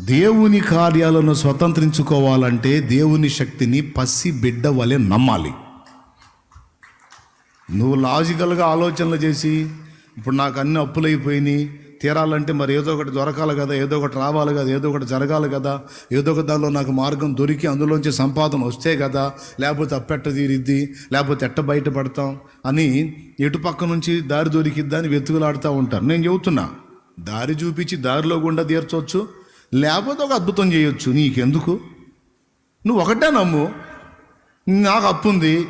దేవుని కార్యాలను స్వతంత్రించుకోవాలంటే దేవుని శక్తిని పసి బిడ్డ వలె నమ్మాలి. నువ్వు లాజికల్గా ఆలోచనలు చేసి ఇప్పుడు నాకు అన్ని అప్పులైపోయినాయి తీరాలంటే మరి ఏదో ఒకటి దొరకాలి కదా ఏదో ఒకటి రావాలి కదా ఏదో ఒకటి జరగాలి కదా ఏదో ఒక దానిలో నాకు మార్గం దొరికి అందులోంచి సంపాదన వస్తే కదా లేకపోతే అప్పెట్ట తీరిద్ది లేకపోతే ఎట్ట బయటపడతాం అని ఎటు పక్క నుంచి దారి దొరికిద్దా అని వెతుకులాడుతూ ఉంటారు. నేను చెబుతున్నా దారి చూపించి దారిలో గుండా తీర్చవచ్చు లేకపోతే ఒక అద్భుతం చేయొచ్చు. నీకెందుకు? నువ్వు ఒకటే నమ్ము. నాకు అప్పు ఉంది.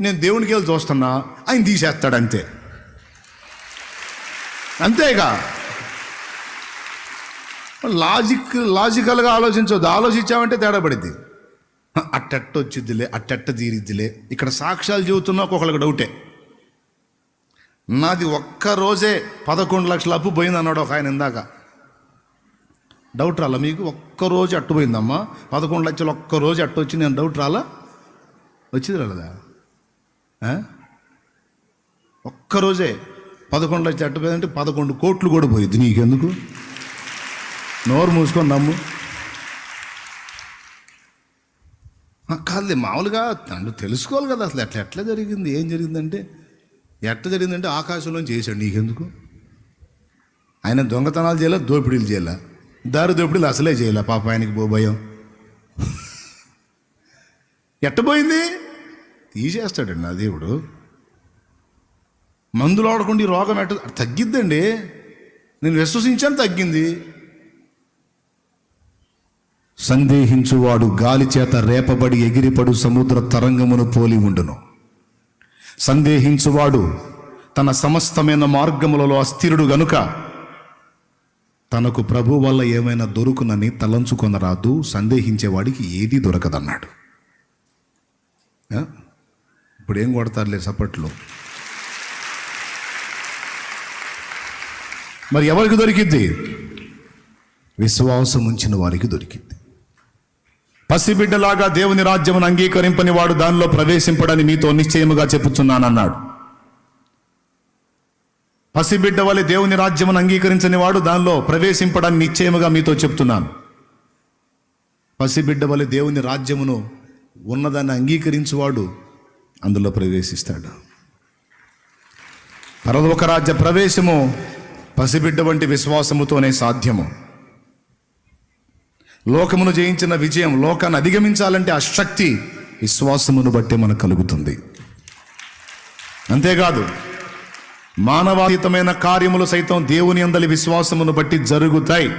నేను దేవునికి వెళ్ళి చూస్తున్నా. ఆయన తీసేస్తాడు అంతే. అంతేగా? లాజిక్ లాజికల్గా ఆలోచించవద్దు ఆలోచించామంటే తేడా పడిద్ది. అట్టెట్ట వచ్చిద్దిలే అట్టెట్ట తీరిద్దిలే. ఇక్కడ సాక్ష్యాలు చెబుతున్నా ఒకళ్ళకి డౌటే నాది ఒక్క రోజే పదకొండు లక్షల అప్పు పోయింది అన్నాడు ఒక ఆయన ఇందాక. డౌట్ రాలా? మీకు ఒక్క రోజు అట్టు పోయిందమ్మా పదకొండు లక్షలు ఒక్కరోజు అట్టు వచ్చి నేను డౌట్ రాలా? వచ్చింది రాలేదా? ఒక్కరోజే ఒక్క రోజే పదకొండు లక్షలు అట్టుపోయిందంటే పదకొండు కోట్లు కూడా పోయింది నీకెందుకు? నోరు మూసుకొని నమ్ము. ఆ, కాదులే మామూలుగా తండ్రి తెలుసుకోవాలి కదా అసలు. ఎట్లా ఎట్లా జరిగింది? ఏం జరిగిందంటే ఎట్లా జరిగిందంటే ఆకాశంలో చేశాడు నీకెందుకు? ఆయన దొంగతనాలు చేయాల? దోపిడీలు చేయాలా? దారిదోపిడీలు అసలే చేయలే? పాప ఆయనకి బో భయం. ఎట్టపోయింది తీసేస్తాడండి నా దేవుడు. మందులు ఆడకుండా ఈ రోగం ఎట్ట తగ్గిద్దండి. నేను విశ్వసించాను తగ్గింది. సందేహించువాడు గాలి చేత రేపబడి ఎగిరిపడు సముద్ర తరంగమును పోలి ఉండును. సందేహించువాడు తన సమస్తమైన మార్గములలో అస్థిరుడు గనుక తనకు ప్రభు వల్ల ఏమైనా దొరుకునని తలంచుకొనరాదు సందేహించేవాడికి ఏదీ దొరకదన్నాడు. ఆ? ఇప్పుడు ఏం కొడతారులే సపట్లో? మరి ఎవరికి దొరికిద్ది? విశ్వాసం ఉంచిన వారికి దొరికింది పసిబిడ్డలాగా దేవుని రాజ్యమును అంగీకరింపని వాడు దానిలో ప్రవేశింపడని మీతో నిశ్చయముగా చెప్పుచున్నానన్నాడు. పసిబిడ్డ వలె దేవుని రాజ్యమును అంగీకరించని వాడు దానిలో ప్రవేశింపడాన్ని నిశ్చయముగా మీతో చెప్తున్నాను. పసిబిడ్డ వలె దేవుని రాజ్యమును ఉన్నదాన్ని అంగీకరించువాడు అందులో ప్రవేశిస్తాడు. పరలోక రాజ్య ప్రవేశము పసిబిడ్డ వంటి విశ్వాసముతోనే సాధ్యము. లోకమును జయించిన విజయం లోకాన్ని అధిగమించాలంటే ఆ శక్తి విశ్వాసమును బట్టి మనకు కలుగుతుంది. అంతేకాదు మానవాతీతమైన కార్యములు సైతం దేవుని అందలి విశ్వాసమును బట్టి జరుగుతాయి.